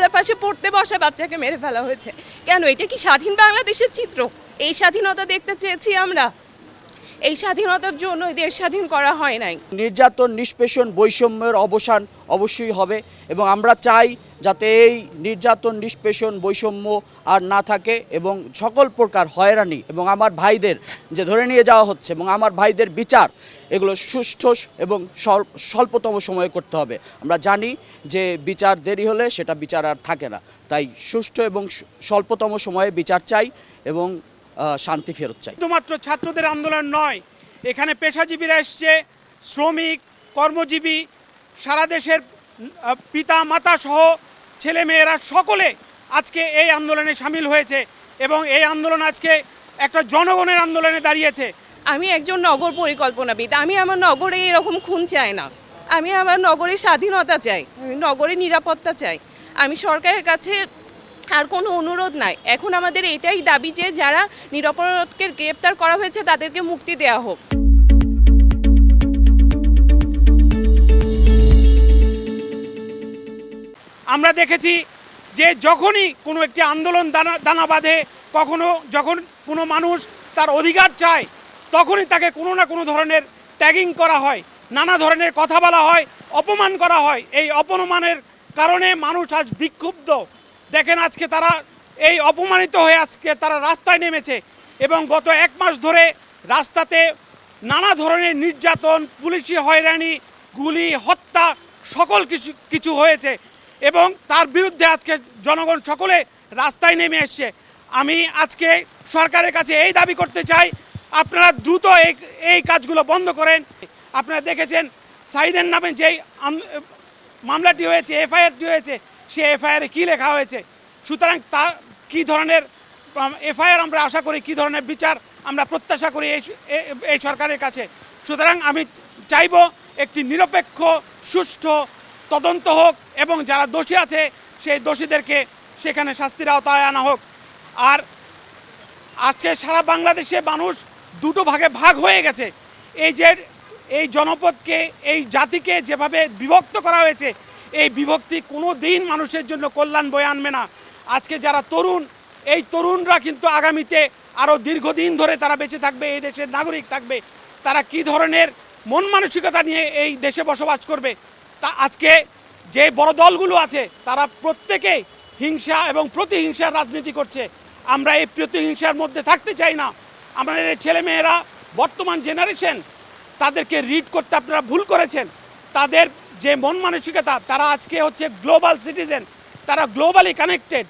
জানালার পাশে পড়তে বসা বাচ্চাকে মেরে ফেলা হয়েছে। কেন? এটা কি স্বাধীন বাংলাদেশের চিত্র? এই স্বাধীনতা দেখতে চেয়েছি আমরা। এই স্বাধীনতার জন্য দেশ স্বাধীন করা হয় নাই। নির্যাতন, নিষ্পেষণ, বৈষম্যের অবসান অবশ্যই হবে এবং আমরা চাই যাতে এই নির্যাতন, নিষ্পেষণ, বৈষম্য আর না থাকে এবং সকল প্রকার হয়রানি এবং আমার ভাইদের যে ধরে নিয়ে যাওয়া হচ্ছে এবং আমার ভাইদের বিচার, এগুলো সুষ্ঠু এবং স্বল্পতম সময়ে করতে হবে। আমরা জানি যে বিচার দেরি হলে সেটা বিচার আর থাকে না। তাই সুষ্ঠু এবং স্বল্পতম সময়ে বিচার চাই এবং শান্তি ফেরত চাই। শুধুমাত্র ছাত্রদের আন্দোলন নয় এখানে পেশাজীবীরা এসছে শ্রমিক কর্মজীবী সারা দেশের পিতা মাতা সহ ছেলে মেয়েরা সকলে আজকে এই আন্দোলনে সামিল হয়েছে এবং এই আন্দোলন আজকে একটা জনগণের আন্দোলনে দাঁড়িয়েছে। আমি একজন নগর পরিকল্পনাবিদ আমি আমার নগরে এরকম খুন চাই না। আমি আমার নগরে স্বাধীনতা চাই আমি নগরে নিরাপত্তা চাই। আমি সরকারের কাছে আর কোনো অনুরোধ নাই। এখন আমাদের এটাই দাবি যে যারা নিরাপরাধকে গ্রেপ্তার করা হয়েছে তাদেরকে মুক্তি দেওয়া হোক। আমরা দেখেছি যে যখনই কোনো একটি আন্দোলন দানা দানা বাঁধে, কখনো যখন কোনো মানুষ তার অধিকার চায়, তখনই তাকে কোনো না কোনো ধরনের ট্যাগিং করা হয়, নানা ধরনের কথা বলা হয়, অপমান করা হয়। এই অপমানের কারণে মানুষ আজ বিক্ষুব্ধ। দেখেন আজকে তারা এই অপমানিত হয়ে আজকে তারা রাস্তায় নেমেছে এবং গত এক মাস ধরে রাস্তাতে নানা ধরনের নির্যাতন, পুলিশি হয়রানি, গুলি, হত্যা সকল কিছু কিছু হয়েছে এবং তার বিরুদ্ধে আজকে জনগণ সকলে রাস্তায় নেমে এসছে। আমি আজকে সরকারের কাছে এই দাবি করতে চাই, আপনারা দ্রুত এই এই কাজগুলো বন্ধ করেন। আপনারা দেখেছেন, সাইদের নামে যেই মামলাটি হয়েছে এফআইআরটি হয়েছে, সে এফআইআরে কী লেখা হয়েছে? সুতরাং তা কী ধরনের এফআইআর আমরা আশা করি কী ধরনের বিচার আমরা প্রত্যাশা করি এই এই সরকারের কাছে। সুতরাং আমি চাইব একটি নিরপেক্ষ, সুষ্ঠু তদন্ত হোক এবং যারা দোষী আছে সেই দোষীদেরকে সেখানে শাস্তির আওতায় আনা হোক। আর আজকে সারা বাংলাদেশে মানুষ দুটো ভাগে ভাগ হয়ে গেছে। এই যে এই জনপদকে, এই জাতিকে যেভাবে বিভক্ত করা হয়েছে, এই বিভক্তি কোনো দিন মানুষের জন্য কল্যাণ বয়ে আনবে না। আজকে যারা তরুণ, এই তরুণরা কিন্তু আগামীতে আরও দীর্ঘদিন ধরে তারা বেঁচে থাকবে, এই দেশের নাগরিক থাকবে। তারা কি ধরনের মন মানসিকতা নিয়ে এই দেশে বসবাস করবে? তা আজকে যে বড় দলগুলো আছে, তারা প্রত্যেকে হিংসা এবং প্রতিহিংসার রাজনীতি করছে। আমরা এই প্রতিহিংসার মধ্যে থাকতে চাই না। আমাদের ছেলেমেয়েরা, বর্তমান জেনারেশন তাদেরকে রিড করতে আপনারা ভুল করেছেন। তাদের যে মন মানসিকতা, তারা আজকে হচ্ছে গ্লোবাল সিটিজেন তারা গ্লোবালি কানেক্টেড